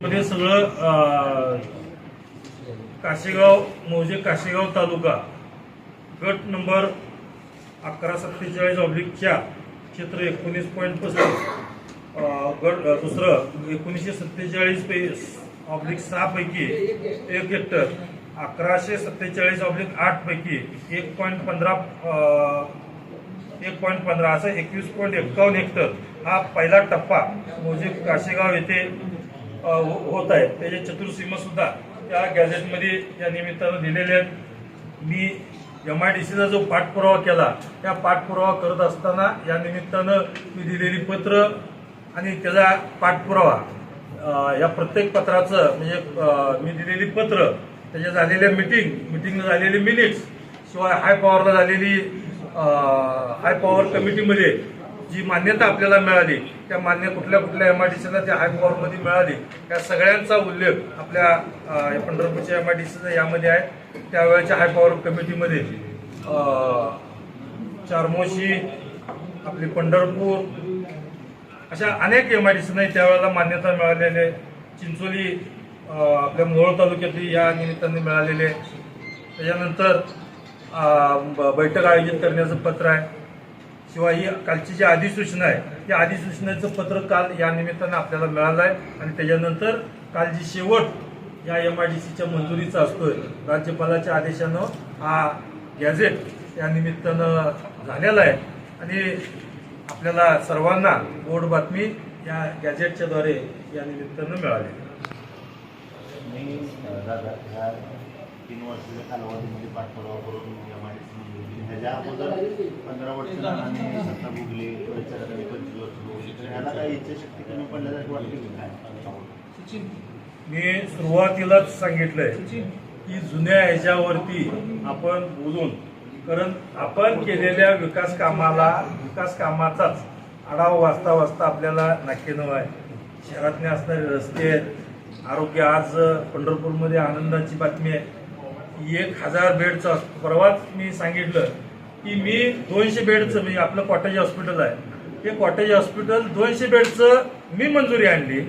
मध्ये सगळं काशेगाव मौजे काशेगाव तालुका गट नंबर अकरा सत्तेचाळीस ऑब्लिक चार क्षेत्र एकोणीस पॉईंट पस्तीस गट दुसरं एकोणीसशे सत्तेचाळीस पै ऑब्लिक सहा पैकी एक हेक्टर अकराशे सत्तेचाळीस ऑब्लिक आठ पैकी एक पॉईंट पंधरा एक पॉईंट पंधरा असं एकवीस पॉईंट एक्कावन्न हेक्टर हा पहिला टप्पा मौजे काशेगाव येथे हो, होत आहेत. त्याच्या चतुर्सीमासुद्धा त्या गॅझेटमध्ये या निमित्तानं दिलेले आहेत. मी एम आय डी सीचा जो पाठपुरावा केला त्या पाठपुरावा करत असताना या निमित्तानं मी दिलेली पत्र आणि त्याचा पाठपुरावा या प्रत्येक पत्राचं म्हणजे मी दिलेली पत्र त्याच्या झालेल्या मिटिंग मिटिंगला झालेली मिनिट्स शिवाय हाय पॉवरला झालेली हाय पॉवर कमिटीमध्ये जी मान्यता आपल्याला मिळाली त्या मान्य कुठल्या कुठल्या एम आय डी सीला त्या हायपॉवरमध्ये मिळाली त्या सगळ्यांचा उल्लेख आपल्या पंढरपूरच्या एम आय डी सीचा यामध्ये आहे. त्यावेळेच्या हायपॉवर कमिटीमध्ये चारमोशी आपली पंढरपूर अशा अनेक एम आय डी सीना त्यावेळेला मान्यता मिळालेली आहे. चिंचोली आपल्या मोहोळ तालुक्यातली या निमित्ताने मिळालेले आहे. त्याच्यानंतर ब- बैठक आयोजित करण्याचं पत्र आहे. किंवा ही कालची जी अधिसूचना आहे त्या अधिसूचनेचं पत्र काल या निमित्तानं आपल्याला मिळालं आहे आणि त्याच्यानंतर काल जी शेवट या एम आय डी सीच्या मंजुरीचा असतोय राज्यपालाच्या आदेशानं हा गॅझेट या निमित्तानं झालेला आहे. आणि आपल्याला सर्वांना गोड बातमी या गॅजेटच्याद्वारे या निमित्तानं मिळाली. मी दादा ह्या तीन वर्षाच्या कालावधीमध्ये पाठपुरावा करून एम आय ह्याच्या अगोदर पंधरा वर्ष आम्ही सत्ता भोगली पंचवीस वर्ष भोगली. तर ह्याला काही इच्छाशक्ती कमी पडल्यासारखं की काय मी सुरुवातीलाच सांगितलंय की जुन्या ह्याच्यावरती आपण बोलून कारण आपण केलेल्या विकास कामाला विकास कामाचाच आढावा वाचता वाचता आपल्याला नाक्यनव आहे. शहरातले असणारे रस्ते आहेत. आरोग्य आज पंढरपूरमध्ये आनंदाची बातमी आहे. एक हजार बेडचं परवाच मी सांगितलं की मी दोनशे बेडचं म्हणजे आपलं कॉटेज हॉस्पिटल आहे. ते कॉटेज हॉस्पिटल दोनशे बेडचं मी मंजुरी आणली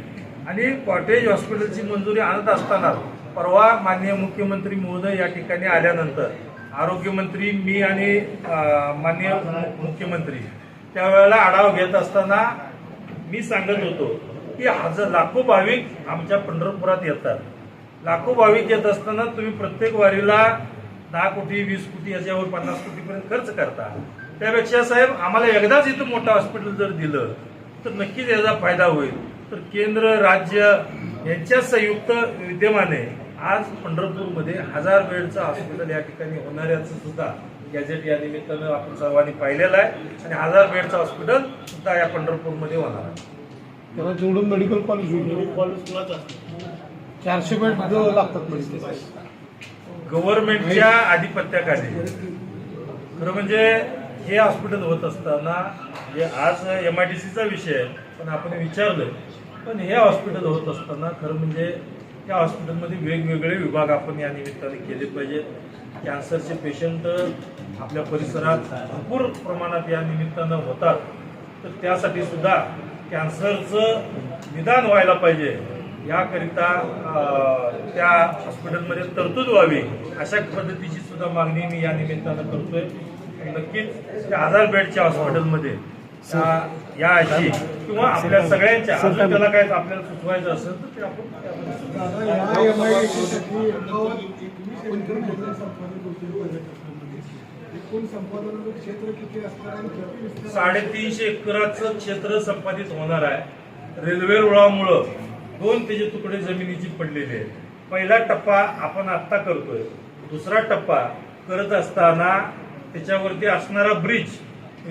आणि कॉटेज हॉस्पिटलची मंजुरी आणत असताना परवा माननीय मुख्यमंत्री महोदय या ठिकाणी आल्यानंतर आरोग्यमंत्री मी आणि माननीय मुख्यमंत्री त्यावेळेला आढावा घेत असताना मी सांगत होतो की हजार लाखो भाविक आमच्या पंढरपुरात येतात. लाखो भाविक येत असताना तुम्ही प्रत्येक वारीला दहा कोटी वीस कोटी याच्यावर पन्नास कोटीपर्यंत खर्च करता. त्यापेक्षा साहेब आम्हाला एकदाच इथं मोठं हॉस्पिटल जर दिलं तर नक्कीच याचा फायदा होईल. तर केंद्र राज्य यांच्या संयुक्त विद्यमाने आज पंढरपूरमध्ये हजार बेडचं हॉस्पिटल या ठिकाणी होणाऱ्याचं सुद्धा गॅझेट या निमित्तानं आपण सर्वांनी पाहिलेलं आहे. आणि हजार बेडचं हॉस्पिटल सुद्धा या पंढरपूरमध्ये होणार आहे. त्याला जेवढं मेडिकल कॉलेज कॉलेज असतं चारशे बेड लागतात गव्हर्नमेंटच्या आधिपत्याखाली. खरं म्हणजे हे हॉस्पिटल होत असताना जे आज एम आय डी सीचा विषय आहे पण आपण विचारलं पण हे हॉस्पिटल होत असताना खरं म्हणजे त्या हॉस्पिटलमध्ये वेगवेगळे विभाग आपण या निमित्ताने केले पाहिजेत. कॅन्सरचे पेशंट आपल्या परिसरात भरपूर प्रमाणात या निमित्तानं होतात. तर त्यासाठी सुद्धा कॅन्सरचं निदान व्हायला पाहिजे. याकरिता त्या हॉस्पिटलमध्ये तरतूद व्हावी अशा पद्धतीची सुद्धा मागणी मी या निमित्तानं करतोय. आणि नक्कीच त्या हजार बेडच्या हॉस्पिटलमध्ये या अशी किंवा आपल्या सगळ्यांच्या अजून त्याला काय आपल्याला सुचवायचं असेल तर ते आपण साडेतीनशे एकराचं क्षेत्र संपादित होणार आहे. रेल्वे रुळामुळं. दोन त्याचे तुकडे जमिनीची पडलेले आहेत. पहिला टप्पा आपण आत्ता करतोय. दुसरा टप्पा करत असताना त्याच्यावरती असणारा ब्रिज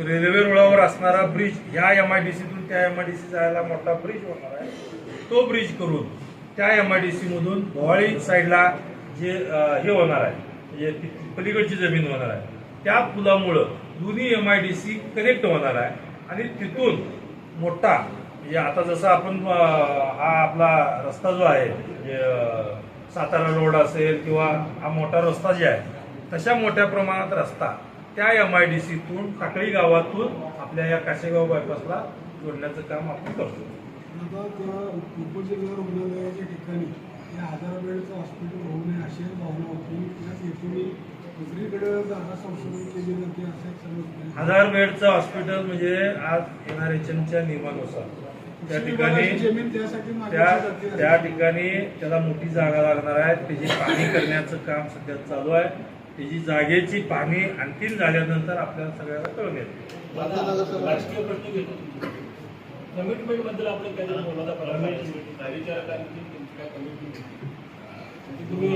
रेल्वे रुळावर असणारा ब्रिज ह्या एम आय डी सीतून त्या एम आय डी सी जायला मोठा ब्रिज होणार आहे. तो ब्रिज करून त्या एम आय डी सी मधून भोवाळी साईडला जे हे होणार आहे म्हणजे पलीकडची जमीन होणार आहे. त्या पुलामुळं दोन्ही M I D C connect होणार आहे. आणि तिथून मोठा आता जसं आपण हा आपला रस्ता जो आहे सातारा रोड असेल किंवा हा मोठा रस्ता जे आहे तशा मोठ्या प्रमाणात रस्ता त्या एम आय डी सीतून टाकळी गावातून आपल्या या काशेगाव बायपासला जोडण्याचं काम आपण करतो. आता त्या उपजिल्हा रुग्णालयाच्या ठिकाणी या हॉस्पिटल होऊ नये अशी एक भावना होती. त्याच हेतूने दुसरीकडे जागा संशोधन केली जाते असं एक समजतं. हजार बेडचं हॉस्पिटल म्हणजे आज एनआरएचएमच्या नियमानुसार. त्या ठिकाणी जमीन त्यासाठी मागणी त्या जाते त्या ठिकाणी त्याला मोठी जागा लागणार आहे. त्याची पाहणी करण्याचं काम सध्या चालू आहे. त्याची जागेची पाहणी आणखीन झाल्यानंतर आपल्याला सगळ्यांना कळून येते राजकीय प्रश्न घेतो. कमिटमेंटबद्दल आपण कमिटमेंट तुम्ही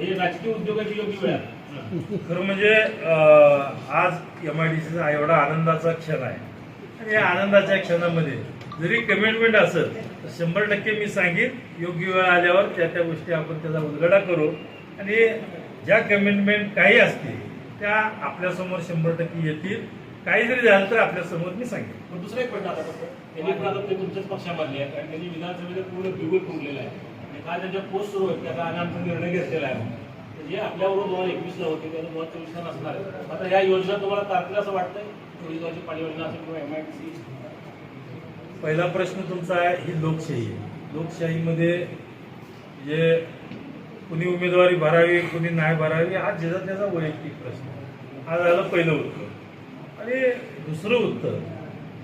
हे राजकीय उद्योगाची योग्य वेळ. खरं म्हणजे आज एम आय डी सीचा एवढा आनंदाचा क्षण आहे. आणि या आनंदाच्या क्षणामध्ये जरी कमिटमेंट असेल तर शंभर टक्के मी सांगेन योग्य वेळ आल्यावर त्या त्या गोष्टी आपण त्याचा उलगडा करू. आणि ज्या कमिटमेंट काही असतील त्या आपल्यासमोर शंभर टक्के येतील. काही जरी झालं तर आपल्यासमोर मी सांगेन. पण दुसरा एक प्रश्न आता त्यांनी पण आता ते तुमच्याच पक्षामधले आहेत कारण त्यांनी विधानसभेचं पूर्ण बिगुल फुंकलेलं आहे. आणि काल त्यांच्या पोस्ट सुरू आहेत त्याचा आमचा निर्णय घेतलेला आहे. तर जे आपल्याबरोबर दोन हजार एकवीसला होते त्याला दोन हजार चोवीसला नसणार आहे आता या योजना तुम्हाला तारखेला असं वाटतंय? चोवीस पाणी योजना असेल किंवा एम आय सी पहिला प्रश्न तुमचा आहे ही लोकशाही. आहे लोकशाहीमध्ये जे कुणी उमेदवारी भरावी कुणी नाही भरावी हा ज्याचा त्याचा वैयक्तिक प्रश्न हा झालं पहिलं उत्तर. आणि दुसरं उत्तर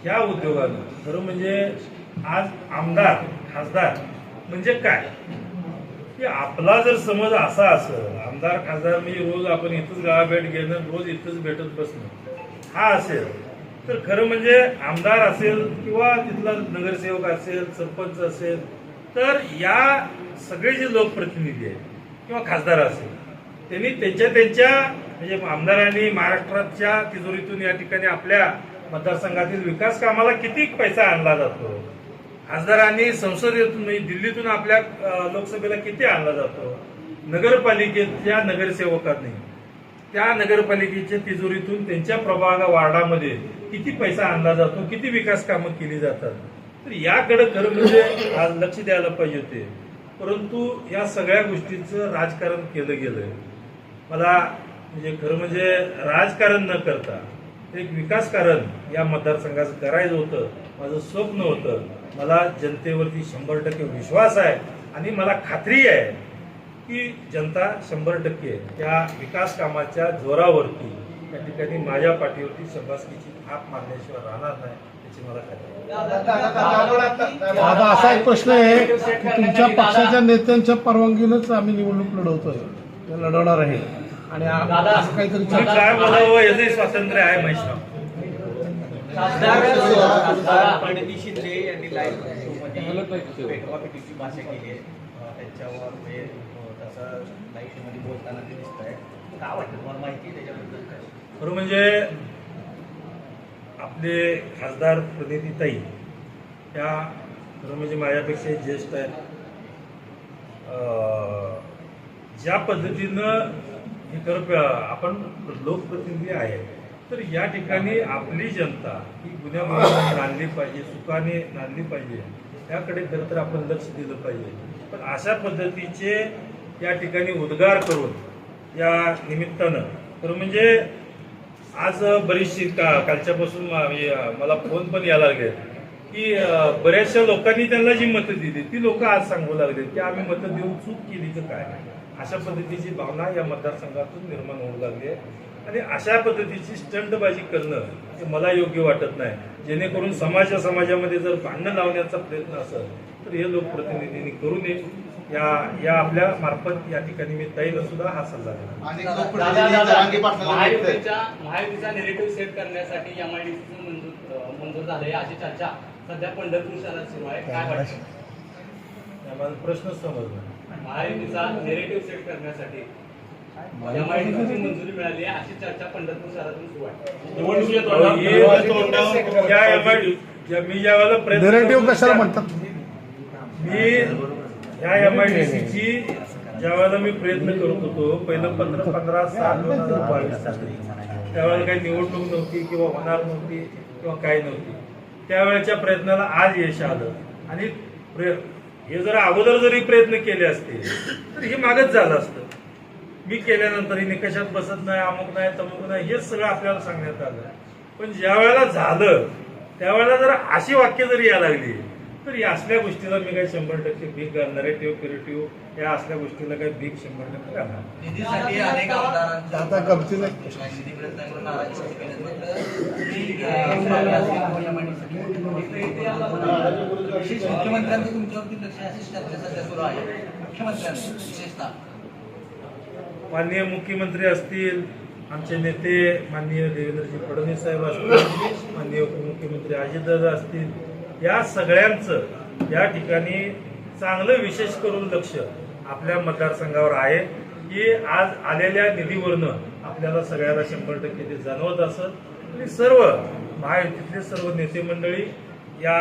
ह्या उद्योगानं खरं म्हणजे आज आमदार खासदार म्हणजे काय? की आपला जर समज असा असेल आमदार खासदार म्हणजे रोज आपण इथंच गावा भेट घेणं रोज इथंच भेटत बसणं हा असेल. तर खरं म्हणजे आमदार असेल किंवा तिथला नगरसेवक असेल सरपंच असेल तर या सगळे जे लोकप्रतिनिधी आहेत किंवा खासदार असेल त्यांनी त्यांच्या त्यांच्या म्हणजे आमदारांनी महाराष्ट्राच्या तिजोरीतून या ठिकाणी आपल्या मतदारसंघातील विकास कामाला किती पैसा आणला जातो? खासदारांनी संसदेतून म्हणजे दिल्लीतून आपल्या लोकसभेला किती आणला जातो? नगरपालिकेच्या नगरसेवकांनी. त्या नगरपालिकेच्या तिजोरीतून त्यांच्या प्रभाग वार्डामध्ये किती पैसा आणला जातो किती विकास कामं केली जातात? तर याकडे खरं म्हणजे आज लक्ष द्यायला पाहिजे होते. परंतु या सगळ्या गोष्टींचं राजकारण केलं गेलंय. मला म्हणजे खरं म्हणजे राजकारण न करता एक विकासकारण या मतदारसंघाचं करायचं होतं माझं स्वप्न होतं. मला जनतेवरती शंभर टक्के विश्वास आहे आणि मला खात्री आहे की जनता शंभर टक्के या विकास कामाच्या जोरावरती त्या ठिकाणी माझ्या पाठीवरती शबासकीची थाप मारल्याशिवाय राहणार नाही याची मला खात्री आहे. आता असा एक प्रश्न आहे की तुमच्या पक्षाच्या नेत्यांच्या परवानगीनंच आम्ही निवडणूक लढवतोय. लढवणार आहे. आणि असं काहीतरी काय बोलावं याचंही स्वातंत्र्य आहे महिषराव खासदार पंडित शिंदे यांनी लाईव्ह पेटवापेटीची भाषा केली आहे. त्यांच्यावर असं अं, बोलताना ते दिसत आहे काय वाटतं? तुम्हाला माहिती त्याच्याबद्दल काय? खरं म्हणजे आपले खासदार प्रतिनिधीताई त्या खरं म्हणजे माझ्यापेक्षा ज्येष्ठ आहेत. अं, ज्या पद्धतीनं हे खरं आपण लोकप्रतिनिधी आहे तर या ठिकाणी आपली जनता ही गुन्ह्यामध्ये नांदली पाहिजे सुखाने नांदली पाहिजे. त्याकडे खरं तर आपण लक्ष दिलं पाहिजे. पण अशा पद्धतीचे या ठिकाणी उद्गार करून या निमित्तानं. तर म्हणजे आज बरीचशी का कालच्यापासून म्हणजे, मला फोन पण यायला लागले. की बऱ्याचशा लोकांनी त्यांना जी मतं दिली ती लोक आज सांगू लागले की आम्ही मतं देऊन चूक केली तर काय? अशा पद्धतीची भावना या मतदारसंघातून निर्माण होऊ लागली आहे. आणि अशा पद्धतीची स्टंटबाजी करणं हे मला योग्य वाटत नाही. जेणेकरून समाजा समाजामध्ये जर भांडणं लावण्याचा प्रयत्न असेल तर हे लोकप्रतिनिधींनी करू नये. या या आपल्या मार्फत या ठिकाणी मी ताईला सुद्धा हा सल्ला दिला. महायुतीच्या महायुतीचा नेरेटिव्ह सेट करण्यासाठी एमआयडीसी मंजूर अं, मंजूर झाले अशी चर्चा सध्या पंढरपूर शहरात सुरू आहे. काय वाटतं? मला प्रश्न समजला महायुतीचा नेरेटिव्ह सेट करण्यासाठी मंजुरी मिळाली आहे. अशी चर्चा पंढरपूर शहरातून सुरू आहे. हे- मी ज्या वेळेला कशाला म्हणतात? मी ह्या एम आय डी सीची ज्या वेळेला मी प्रयत्न करत होतो. पहिलं पंधरा पंधरा सात दोन हजार बावीस त्यावेळेला काही निवडणूक नव्हती किंवा होणार नव्हती किंवा काही नव्हती. त्यावेळेच्या प्रयत्नाला आज यश आलं. आणि प्रय- हे जर अगोदर जरी प्रयत्न केले असते तर हे मागच झालं असतं. मी केल्यानंतर निकषात बसत नाही अमुक नाही तमुक नाही हेच सगळं आपल्याला सांगण्यात आलं. पण ज्या वेळेला झालं त्यावेळेला जर अशी वाक्य जरी यायला लागली तर या असल्या गोष्टीला मी काही शंभर टक्के भीक नरेटिव्ह क्रिएटिव्ह या असल्या गोष्टीला काही भीक शंभर टक्के घालणार. निधीसाठी अनेक आता गमतीनं निधी मिळत नाही. म्हणून नाराजी व्यक्त केली. मात्र विशेष मुख्यमंत्र्यांचं तुमच्यावरती लक्ष आहे. अशी चर्चा सध्या सुरू आहे. मुख्यमंत्र्यांचं विशेषतः. माननीय मुख्यमंत्री असतील आमचे नेते माननीय देवेंद्रजी फडणवीस साहेब असतील माननीय उपमुख्यमंत्री अजितदादा असतील या सगळ्यांचं या ठिकाणी चांगलं विशेष करून लक्ष आपल्या मतदारसंघावर आहे की आज आलेल्या निधीवरनं आपल्याला सगळ्याला शंभर टक्के ते जाणवत असत आणि सर्व महायुतीतले सर्व नेते मंडळी या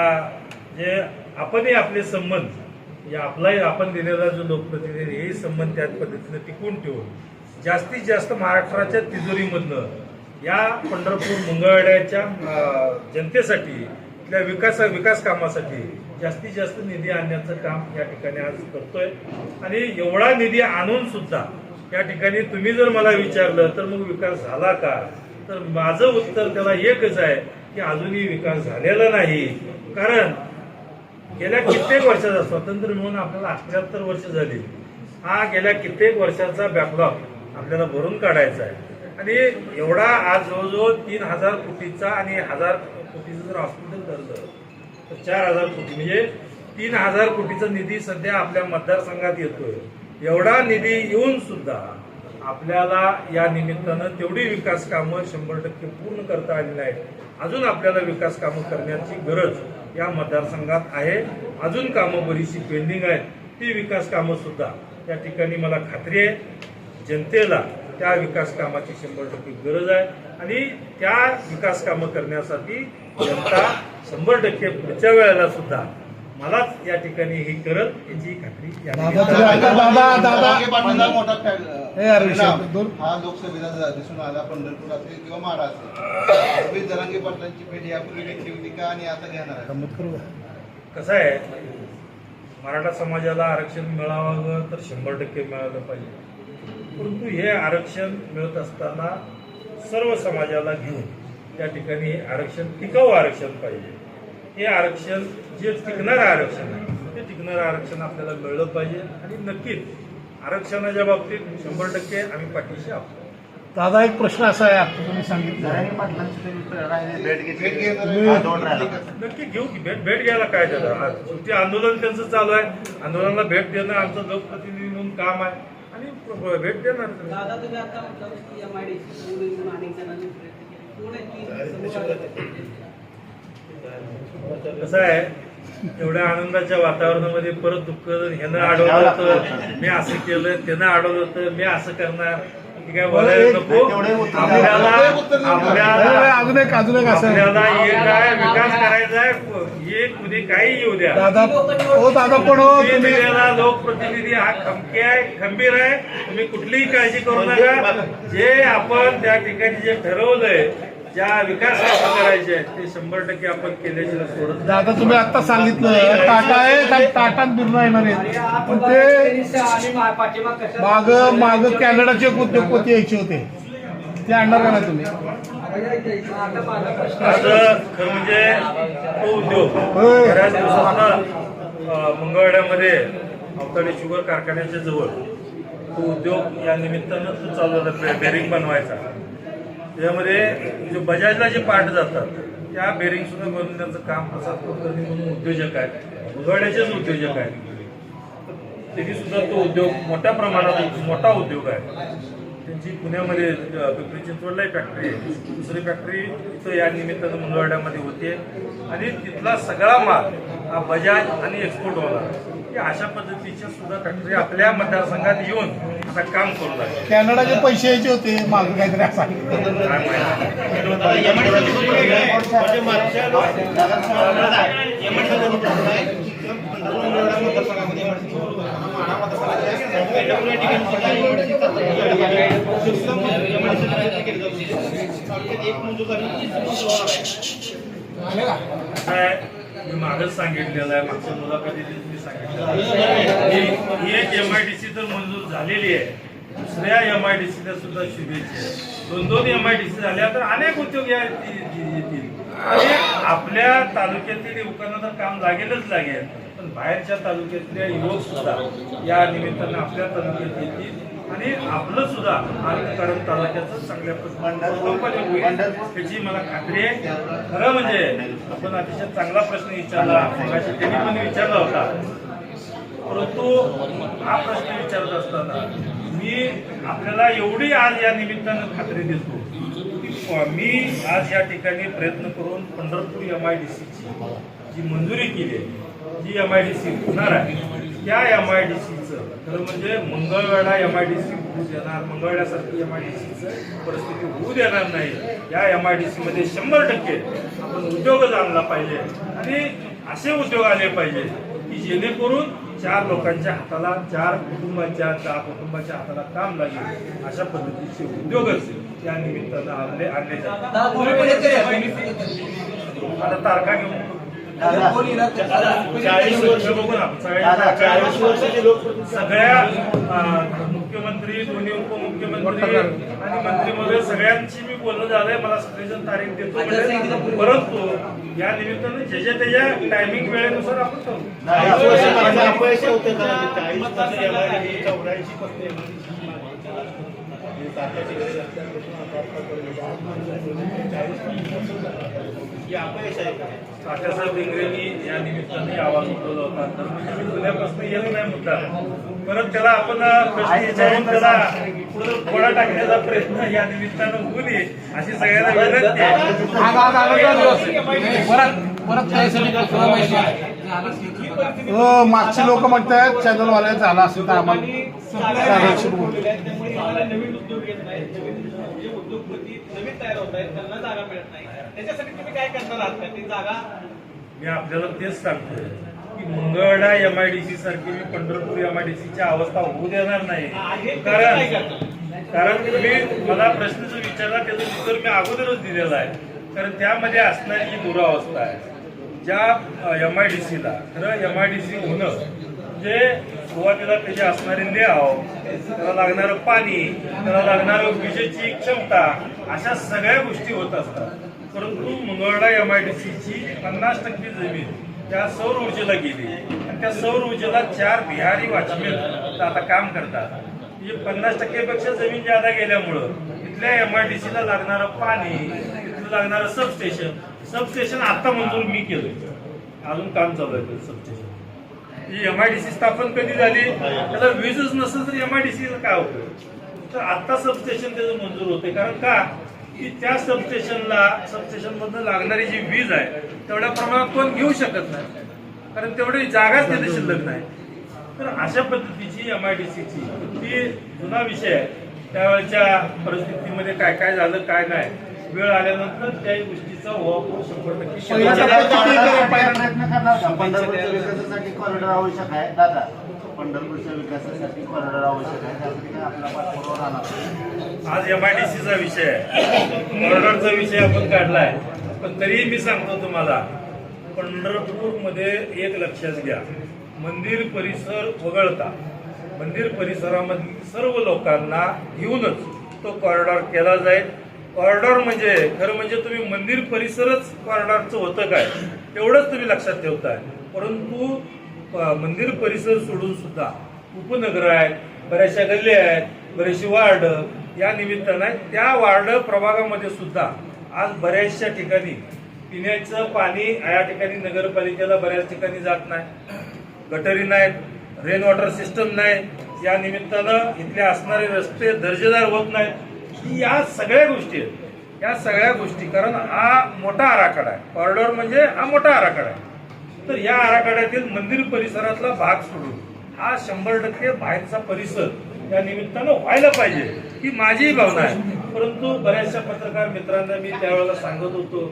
जे आपणही आपले संबंध या आपलाही आपण दिलेला जो लोकप्रतिनिधी हेही संबंध त्याच पद्धतीनं टिकवून ठेवून जास्तीत जास्त महाराष्ट्राच्या तिजोरीमधनं या पंढरपूर मंगळवाड्याच्या जनतेसाठी इथल्या विकास विकास कामासाठी जास्तीत जास्त निधी आणण्याचं काम या ठिकाणी आज करतोय. आणि एवढा निधी आणून सुद्धा या ठिकाणी तुम्ही जर मला विचारलं तर मग विकास झाला का? तर माझं उत्तर त्याला एकच आहे की अजूनही विकास झालेला नाही. कारण गेल्या कित्येक वर्षाचा स्वातंत्र्य मिळून आपल्याला अठ्याहत्तर वर्ष झाली. हा गेल्या कित्येक वर्षाचा बॅकलॉग आपल्याला भरून काढायचा आहे. आणि एवढा आज जवळजवळ तीन हजार कोटीचा आणि हजार कोटीचं जर हॉस्पिटल धरलं तर चार हजार कोटी. म्हणजे तीन हजार कोटीचा निधी सध्या आपल्या मतदारसंघात येतोय. एवढा निधी येऊन सुद्धा आपल्याला या निमित्तानं तेवढी विकास कामं शंभर टक्के पूर्ण करता आली नाहीत. अजून आपल्याला विकास कामं करण्याची गरज या मतदारसंघात आहे. अजून कामं बरीचशी पेंडिंग आहेत. ती विकास कामं सुद्धा त्या ठिकाणी मला खात्री आहे. जनतेला त्या विकास कामाची शंभर टक्के गरज आहे. आणि त्या विकास कामं करण्यासाठी जनता शंभर टक्के पुढच्या वेळेला सुद्धा मलाच या ठिकाणी हे करत याची खात्री हे हा लोकसभेला दिसून आला पंढरपूर असेल किंवा माडा असेल जरांगे पाटलांची भेट यापूर्वी घेतली होती का आणि आता घेणार? कसं आहे मराठा समाजाला आरक्षण मिळावं तर शंभर टक्के मिळालं पाहिजे. परंतु हे आरक्षण मिळत असताना सर्व समाजाला घेऊन त्या ठिकाणी हे आरक्षण टिकाऊ आरक्षण पाहिजे. हे आरक्षण जे टिकणारं आरक्षण आहे ते टिकणारं आरक्षण आपल्याला मिळलं पाहिजे आणि नक्कीच आरक्षणाच्या बाबतीत शंभर टक्के आम्ही पाठीशी आहोत. दादा एक प्रश्न असा आहे आता तुम्ही सांगितलं. हा नक्की घेऊ की भेट भेट घ्यायला काय त्याला? आज शेवटी आंदोलन त्यांचं चालू आहे. आंदोलनाला भेट देणं आमचं लोकप्रतिनिधी म्हणून काम आहे. भेट देणार दादा तुम्ही आता म्हटलं की एम आय डी म्हणून अनेक जणांनी? कसं आहे? एवढ्या आनंदाच्या वातावरणामध्ये परत दुःख ह्यानं अडवलं होतं मी असं केलं त्यानं अडवलं होतं मी असं करणार. अजून एक अजून एक असं. विकास करायचा आहे? कुणी काही येऊ द्या. दादा हो दादा पण हो तुम्ही लोकप्रतिनिधी हा खमके आहे खंबीर आहे. तुम्ही कुठलीही काळजी करू नका. जे आपण त्या ठिकाणी जे ठरवलंय ज्या विकास कामं करायचे आहेत ते शंभर टक्के आपण केल्याशिवाय सोडत नाही. दादा तुम्ही आता सांगितलं टाटा आहे टाटा बिर्ला येणार आहेत. पण ते माग माग कॅनडाचे एक उद्योगपती यायचे होते. ते आणणार का नाही तुम्ही? खरं म्हणजे तो उद्योग होय. बऱ्याच दिवसापासून अं, मंगळवेढ्यामध्ये अवताडे शुगर कारखान्याच्या जवळ तो उद्योग या निमित्तानं तो चालू बेरिंग बनवायचा. त्यामध्ये जे बजाजला जे पार्ट जातात त्या बेरिंग सुद्धा त्यांचं काम प्रसाद कुलकर्णी म्हणून उद्योजक आहेत. उघड्याचेच उद्योजक आहेत. त्यांनी सुद्धा तो उद्योग मोठ्या प्रमाणात मोठा उद्योग आहे. त्यांची पुण्यामध्ये पिंपरी चिंचवडलाही फॅक्टरी आहे. दुसरी फॅक्टरी इथं या निमित्तानं मंगळवाड्यामध्ये होते आणि तिथला सगळा माल हा बजाज आणि एक्सपोर्ट होणार की अशा पद्धतीच्या सुद्धा फॅक्टरी आपल्या मतदारसंघात येऊन आता काम करू लागले. कॅनडाचे पैसे यायचे होते माग काहीतरी असं. मी मागच सांगितलेलं आहे मागच्या मुलाखतीत मी सांगितलेलं आहे. ही- ही एक एम आय डी सी तर मंजूर झालेली आहे. दुसऱ्या एम आय डी सीला सुद्धा शुभेच्छा. दोन दोन एम आय डी सी झाल्या तर अनेक उद्योग या येतील. आणि आपल्या तालुक्यातील युवकांना तर काम लागेलच लागेल. पण बाहेरच्या तालुक्यातल्या युवक सुद्धा या निमित्तानं आपल्या तालुक्यात येतील. आणि आपलं सुद्धा कारण तालुक्याचं चांगल्या पद्धतीने होईल याची मला खात्री आहे. खरं म्हणजे आपण अतिशय चांगला प्रश्न विचारला. त्यांनी पण विचारला होता. परंतु हा प्रश्न विचारत असताना मी आपल्याला एवढी आज या निमित्तानं खात्री देतो की मी आज या ठिकाणी प्रयत्न करून पंढरपूर एम आय डी सीची जी मंजुरी केली आहे जी एम आय डी सी होणार आहे त्या एम आय डी सीचं खरं म्हणजे Mangalwedha M I D C होऊ देणार मंगळवेढ्यासारखी एम आय डी सीचं परिस्थिती होऊ देणार नाही. या एम आय डी सीमध्ये शंभर टक्के आपण उद्योगच आणला पाहिजे आणि असे उद्योग आले पाहिजे की जेणेकरून चार लोकांच्या हाताला चार कुटुंबाच्या चार कुटुंबाच्या हाताला काम लागेल. अशा पद्धतीचे उद्योगच त्या निमित्तानं आणले आणले जातात. आता तारखा घेऊन चाळीस वर्ष बघू ना आपण दादा, चाळीस सगळ्या वर्षाचे लोक सगळ्या अं, मुख्यमंत्री दोन्ही उपमुख्यमंत्री आणि मंत्री वगैरे सगळ्यांची मी बोलणं झालंय. मला सगळेजण तारीख देतो म्हणजे. परंतु या निमित्तानं जे जे त्याच्या टायमिंग वेळेनुसार आपण करू. हे तात्यासाहेब इंग्रेजी या निमित्ताने आवाज उठवला होता तर म्हणजे जुन्यापासून येत नाही मुद्दा परत त्याला आपण प्रश्न विचारून त्याला पुढे टाकण्याचा प्रयत्न या निमित्तानं होऊ नये अशी सगळ्यांना विनंती आहे परत परत त्यासाठी हो मागची लोक म्हणतात चॅनलवाले झाला असेल तर आम्हाला सुरू करू. त्यामुळे मला नवीन उद्योग येत नाही. नवीन जे उद्योगपती नवीन तयार होत आहेत त्यांना जागा मिळत नाही. त्याच्यासाठी तुम्ही काय करणार आहात का? ती जागा? मी आपल्याला तेच सांगतोय की Mangalwedha M I D C सारखी मी पंढरपूर एम आय डी सीची अवस्था होऊ देणार नाही. कारण कारण तुम्ही मला प्रश्न जो विचारला त्याचं उत्तर मी अगोदरच दिलेलं आहे. कारण त्यामध्ये असणारी जी दुरावस्था आहे ज्या एम आय डी सीला खरं एम आय डी सी होणं म्हणजे सुरुवातीला त्याचे असणारे लेआव त्याला लागणारं पाणी त्याला लागणारं विजेची क्षमता अशा सगळ्या गोष्टी होत असतात. परंतु मंगळडा एम आय डी सीची पन्नास टक्के जमीन त्या सौर ऊर्जेला गेली. आणि त्या सौर ऊर्जेला चार बिहारी वॉचमेन आता काम करतात. म्हणजे पन्नास टक्केपेक्षा जमीन जादा गेल्यामुळं इथल्या एम आय डी सीला लागणारं पाणी इथलं लागणारं सबस्टेशन सबस्टेशन आता मंजूर मी केलं अजून काम चालू आहे सबस्टेशन ही एम आय डी सी स्थापन कधी झाली? त्याला वीजच नसेल तर एम आय डी सी काय होतं? तर आता सबस्टेशन त्याचं मंजूर होते कारण का? की त्या सबस्टेशनला सबस्टेशन मधून लागणारी जी वीज आहे तेवढ्या प्रमाणात कोण घेऊ शकत नाही. कारण तेवढी जागाच तिथे शिल्लक नाही. तर अशा पद्धतीची एम आय डी सीची ती जुना विषय आहे. त्यावेळेच्या परिस्थितीमध्ये काय काय झालं काय नाही. वेळ आल्यानंतर त्या गोष्टीचा वापर शंभर टक्के कॉरिडॉर आवश्यक आहे. दादा पंढरपूरच्या विकासासाठी कॉरिडॉर आवश्यक आहे. त्यासाठी आपला पाठपुरावा राहणार? आज एम आय डी सीचा विषय आहे. कॉरिडॉरचा विषय आपण काढलाय. पण तरीही मी सांगतो तुम्हाला पंढरपूरमध्ये एक लक्षात घ्या. मंदिर परिसर वगळता. मंदिर परिसरामधील सर्व लोकांना घेऊनच तो कॉरिडॉर केला जाईल. कॉरिडॉर म्हणजे खरं म्हणजे तुम्ही मंदिर परिसरच कॉरिडॉरचं होतं काय? तेवढंच तुम्ही लक्षात ठेवताय. परंतु मंदिर परिसर सोडून सुद्धा उपनगर आहेत बऱ्याचशा गल्ल्या आहेत बरेचसे वार्ड या निमित्तानं त्या वार्ड प्रभागामध्ये सुद्धा आज बऱ्याचशा ठिकाणी पिण्याचं पाणी या ठिकाणी नगरपालिकेला बऱ्याच ठिकाणी जात नाही. गटरी नाहीत रेन वॉटर सिस्टम नाही या निमित्तानं इथले असणारे रस्ते दर्जेदार होत नाहीत. की या सगळ्या गोष्टी आहेत. या सगळ्या गोष्टी कारण हा मोठा आराखडा आहे. कॉरिडॉर म्हणजे हा मोठा आराखडा आहे. तर या आराखड्यातील मंदिर परिसरातला भाग सोडून हा शंभर टक्के बाहेरचा परिसर या निमित्तानं व्हायला पाहिजे ही माझीही भावना आहे. परंतु बऱ्याचशा पत्रकार मित्रांना मी त्यावेळेला सांगत होतो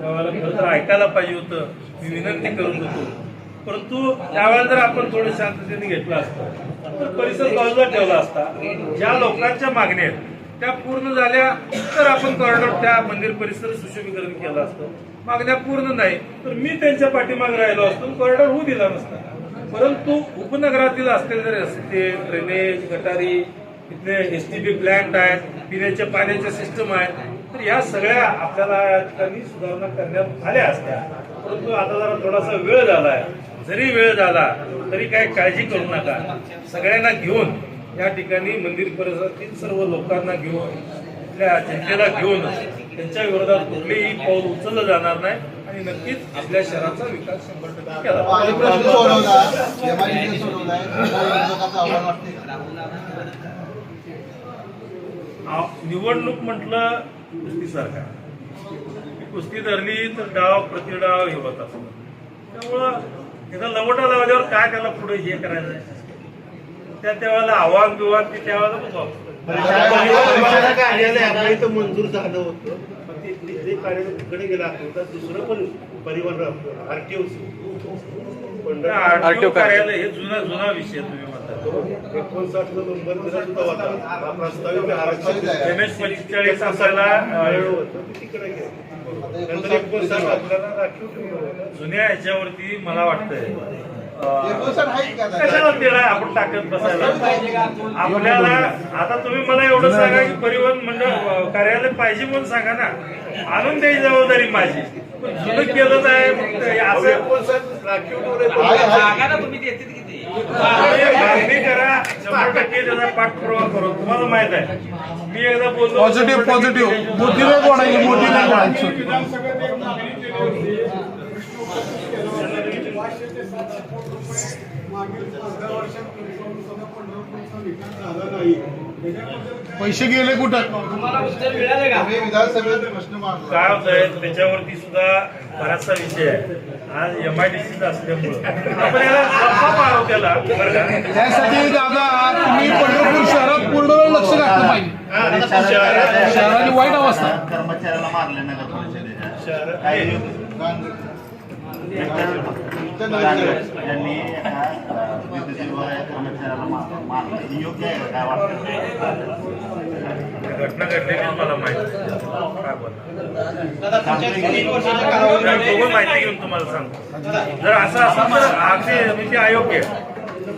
त्यावेळेला खरं तर ऐकायला पाहिजे होतं मी विनंती करून होतो परंतु त्यावेळेला जर आपण थोडं शांततेने घेतलं असतं तर परिसर बाजूला ठेवला असता ज्या लोकांच्या मागण्या आहेत त्या पूर्ण झाल्या तर आपण कॉरिडॉर त्या मंदिर परिसर सुशोभीकरण केलं असतं. मागण्या पूर्ण नाही तर मी त्यांच्या पाठीमागे राहिलो असतो. कॉरिडॉर होऊ दिला नसता. परंतु उपनगरातील असलेले रस्ते ड्रेनेज गटारी इथले एस टी बी प्लॅन्ट आहेत पिण्याच्या पाण्याच्या सिस्टम आहेत तर या सगळ्या आपल्याला या ठिकाणी सुधारणा करण्यात आल्या असत्या. परंतु आता जरा थोडासा वेळ झाला आहे जरी वेळ झाला तरी काय काळजी करू नका. सगळ्यांना घेऊन या ठिकाणी मंदिर परिसरातील सर्व लोकांना घेऊन आपल्या जनतेला घेऊन त्यांच्या विरोधात कुठलेही पाऊल उचललं जाणार नाही आणि नक्कीच आपल्या शहराचा विकास शंभर टक्के केला निवडणूक म्हटलं कुस्तीसारखा. कुस्ती धरली तर डाव प्रतिडाव हे होत असतं त्यामुळं एकदा लवटा लावल्यावर काय त्याला पुढे हे करायचं आहे? त्या त्यावेळेला आव्हान बिव्हान ते त्यावेळेला. परिचारक कार्यालय आपल्या इथं मंजूर झालं होतं. पण ते ते गेलं दुसरं पण परिवहन आरटीओ RTO कार्यालय. हे जुना जुना विषय तुम्ही म्हणता. एकोणसाठ नंबर दिला सुद्धा होता. हा प्रस्तावित आरक्षण एम एस पंचेचाळीस असायला तिकडे गेलं. नंतर एकोणसाठ आपल्याला राखीव जुन्या ह्याच्यावरती मला वाटतंय कशाला तेला आपण टाकत बसायला? आपल्याला आता तुम्ही मला एवढं सांगा की परिवहन मंडळ कार्यालय पाहिजे म्हणून सांगा ना. आणून द्यायची जबाबदारी माझी. पण जुनं केलं आहे असं तुम्ही देते किती तुम्ही मागणी करा. शंभर टक्के त्याचा पाठपुरावा करू. तुम्हाला माहीत आहे. मी एकदा बोललो पॉझिटिव्ह पॉझिटिव्ह मोठी मोठी नाही बोलायची विधानसभेत एक मागणी केली होती प्रश्न उपस्थित केला होता. पाचशे ते सातशे कोटी रुपये मागील पाच दहा वर्षांपूर्वी सुद्धा पंढरपूरचा विकास झाला नाही त्याच्याबद्दल काय- पैसे गेले कुठं? तुम्हाला उत्तर मिळालं का? विधानसभेत प्रश्न काय होतंय? त्याच्यावरती सुद्धा बराचसा विषय आहे. आज एम आय डी सी असल्यामुळं. आपण याला गप्पा मारू त्याला बरं का? त्यासाठी दादा तुम्ही पंढरपूर शहरात पूर्ण वेळ लक्ष घातलं पाहिजे. शहराची वाईट अवस्था. कर्मचाऱ्याला मारले नगर परिषदेच्या काही यांनी कर्मचाऱ्याला योग्य आहे काय वाटतं? घटना घडलेली मला माहिती? काय बघून माहिती घेऊन तुम्हाला सांगतो. जर असं असं तर अगदी म्हणजे अयोग्य आहे.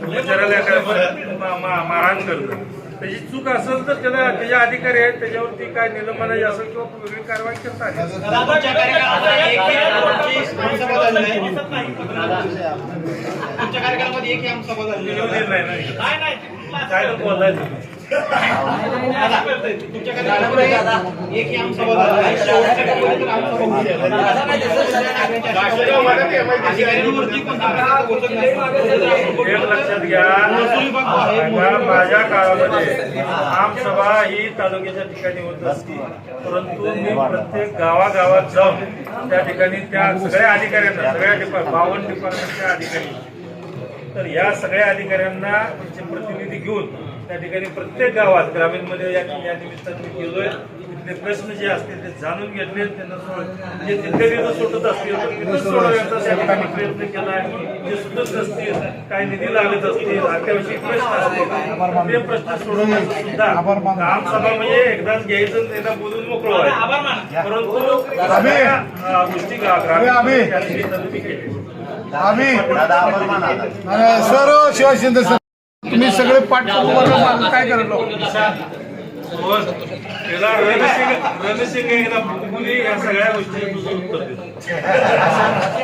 कर्मचाऱ्याला मारहाण करतो त्याची चूक असेल तर त्याला त्याच्या अधिकारी आहेत त्याच्यावरती काय निलंबनाची असेल किंवा वेगळी कारवाई करता येईल दादा, तुमच्या कार्यकाळामध्ये एकही आमची आमसभा झाली नाही एक लक्षात घ्या माझ्या काळामध्ये आमसभा ही तालुक्याच्या ठिकाणी होत असते परंतु मी प्रत्येक गावागावात जाऊन त्या ठिकाणी त्या सगळ्या अधिकाऱ्यांना सगळ्या डिपार्ट बावन्न डिपार्टमेंटच्या अधिकारी तर या सगळ्या अधिकाऱ्यांना त्यांचे प्रतिनिधी घेऊन त्या ठिकाणी प्रत्येक गावात ग्रामीणमध्ये या या निमित्तानं मी गेलोय. तिथले प्रश्न जे असतील ते जाणून घेतले. त्यांना सोड- जे तिथले तिथं सुटत असतील तर सोडवण्याचा त्या ठिकाणी प्रयत्न केलाय जे सुटत नसतील काही निधी लागत असतील प्रश्न असतील ते प्रश्न सोडवण्याचं सुद्धा आमसभा म्हणजे एकदाच घ्यायचं त्यांना बोलून मोकळं व्हायचं. परंतु गोष्टी ग्रामीण आम्ही- सर्व शिवाय शिंदे सगळे पाठ काय करलो हो. त्याला रणसिंग रणसिंग एकदा या सगळ्या गोष्टी उत्तर देतो